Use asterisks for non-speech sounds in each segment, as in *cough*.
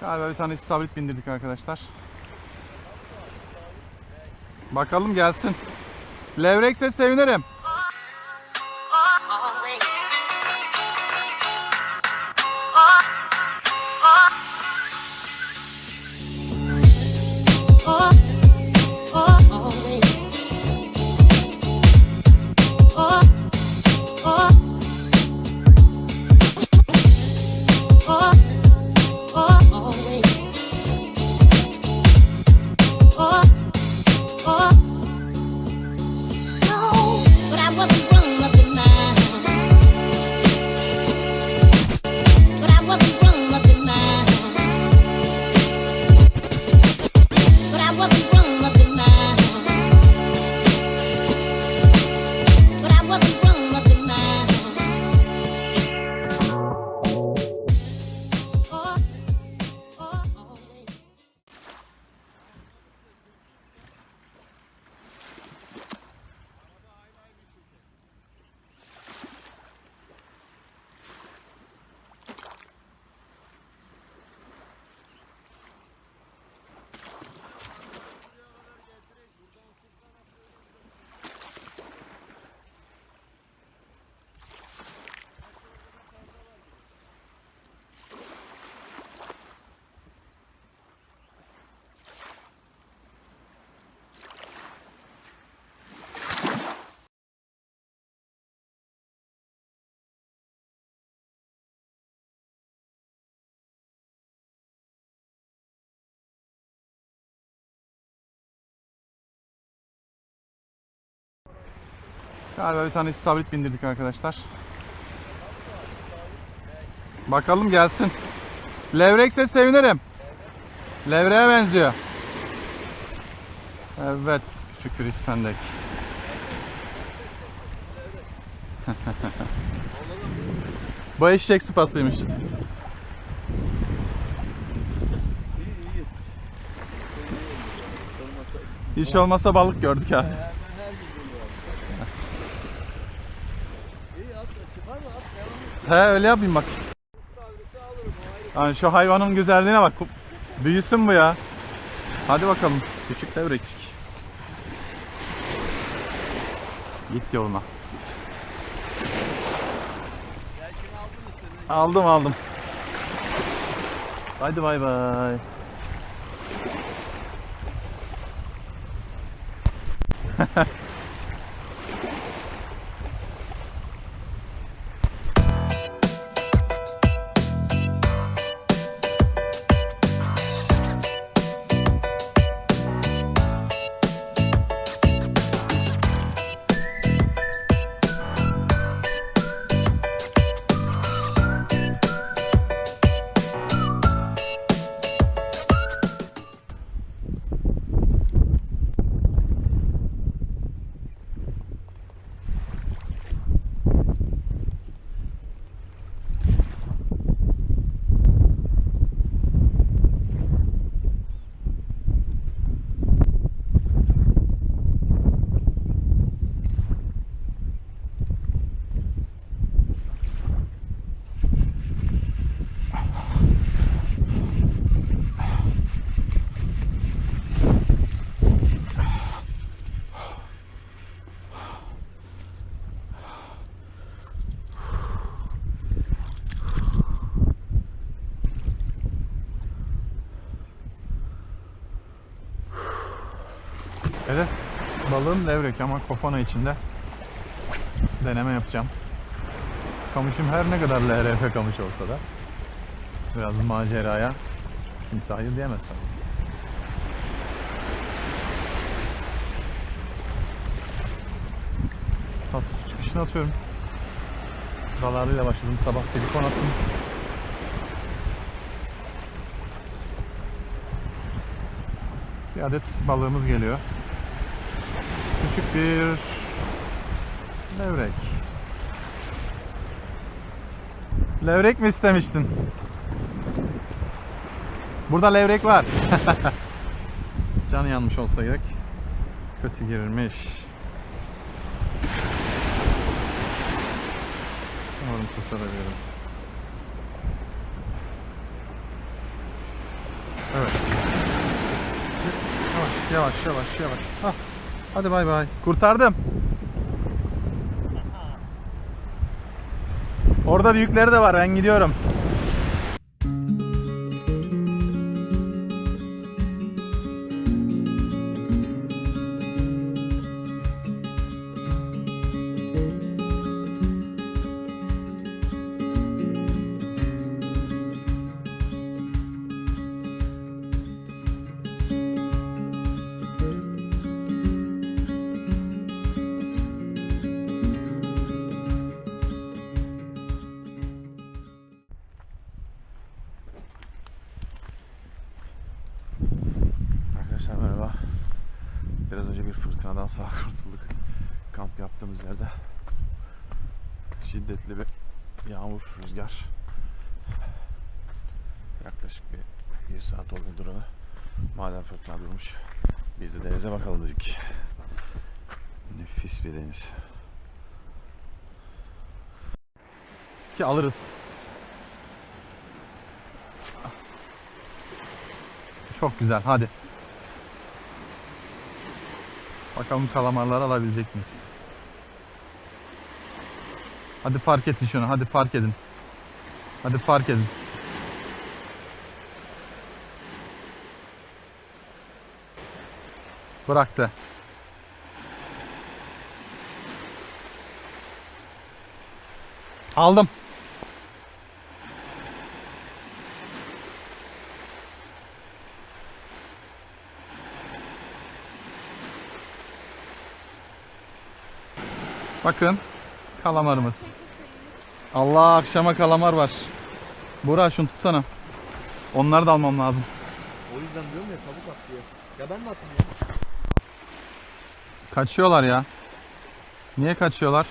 Galiba bir tane istavrit bindirdik arkadaşlar. Bakalım gelsin. Levrekse sevinirim. Galiba bir tane istavrit bindirdik arkadaşlar. Bakalım gelsin. Levrekse sevinirim. Levreğe benziyor. Evet, küçük bir ispendek. *laughs* Bu eşek sıpasıymış. Hiç olmasa balık gördük ha. He öyle yapayım bak. Yani şu hayvanın güzelliğine bak. Büyüsün bu ya. Hadi bakalım. Küçük devrekçik. Git yoluna. Aldım aldım. Hadi bay bay. Evet. *laughs* Balığım levrek ama kofana içinde. Deneme yapacağım. Kamışım her ne kadar LRF kamış olsa da biraz maceraya kimse hayır diyemez sana. Tatlı su çıkışını atıyorum. Dalarıyla başladım. Sabah silikon attım. Bir adet balığımız geliyor küçük bir levrek. Levrek mi istemiştin? Burada levrek var. *laughs* Canı yanmış olsa gerek. Kötü girilmiş. Umarım kurtarabilirim. Evet. Yavaş yavaş yavaş yavaş. Hah. Hadi bay bay. Kurtardım. Orada büyükleri de var. Ben gidiyorum. Biraz önce bir fırtınadan sağ kurtulduk. Kamp yaptığımız yerde şiddetli bir yağmur, rüzgar. Yaklaşık bir, bir saat oldu duralı. Madem fırtına durmuş, biz de denize bakalım dedik. Nefis bir deniz. Ki alırız. Çok güzel. Hadi. Bakalım kalamarları alabilecek miyiz? Hadi fark edin şunu. Hadi fark edin. Hadi fark edin. Bıraktı. Aldım. Bakın kalamarımız. Allah akşama kalamar var. Burak şunu tutsana. Onları da almam lazım. O yüzden diyorum ya tavuk atlıyor. Ya ben mi atayım ya? Kaçıyorlar ya. Niye kaçıyorlar?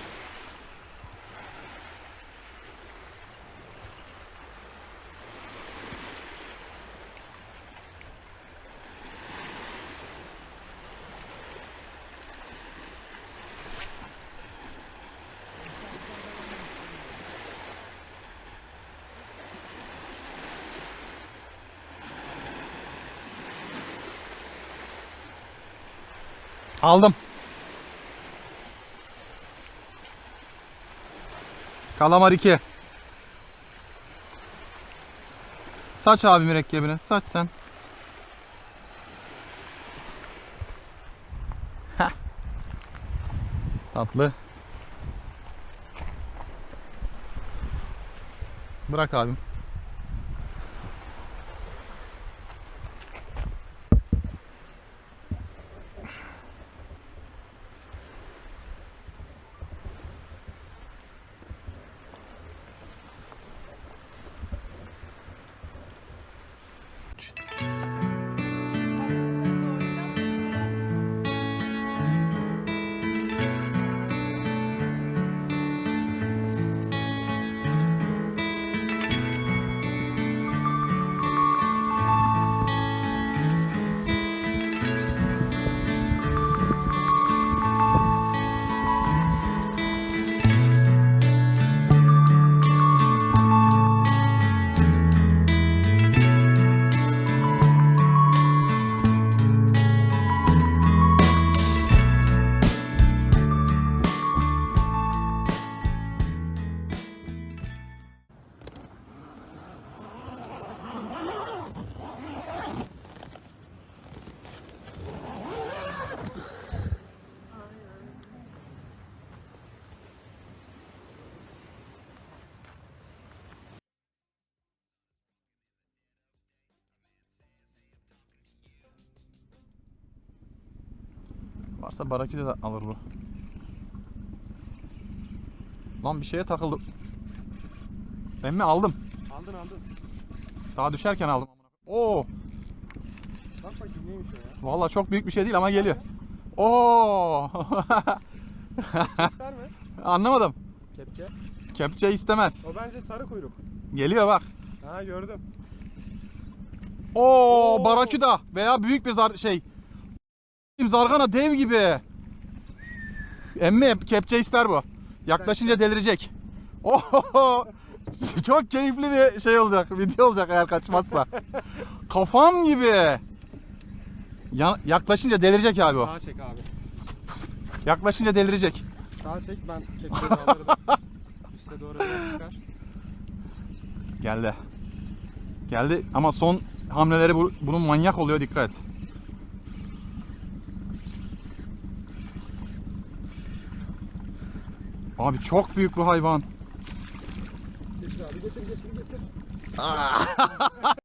Aldım. Kalamar 2. Saç abi mürekkebini. Saç sen. Tatlı. Bırak abim. you Varsa baraküde de alır bu. Lan bir şeye takıldım. Emmi aldım. Aldın aldın. Daha düşerken aldım. Oo, Bak bakayım neymiş o ya. vallahi çok büyük bir şey değil ama geliyor. Oo. İster mi? Anlamadım. Kepçe. Kepçe istemez. O bence sarı kuyruk. Geliyor bak. Ha gördüm. Oo, Oo. baraküda veya büyük bir zar şey. Zargana dev gibi. Emmi kepçe ister bu. Yaklaşınca delirecek. Oho. Çok keyifli bir şey olacak. Video olacak eğer kaçmazsa. Kafam gibi. Ya- yaklaşınca delirecek abi o. Sağa çek abi. Yaklaşınca delirecek. Sağa çek ben kepçeyi alırım. *laughs* Üste doğru biraz çıkar. Geldi. Geldi ama son hamleleri bu, bunun manyak oluyor dikkat et. Abi çok büyük bu hayvan. Getir abi getir getir getir. *laughs*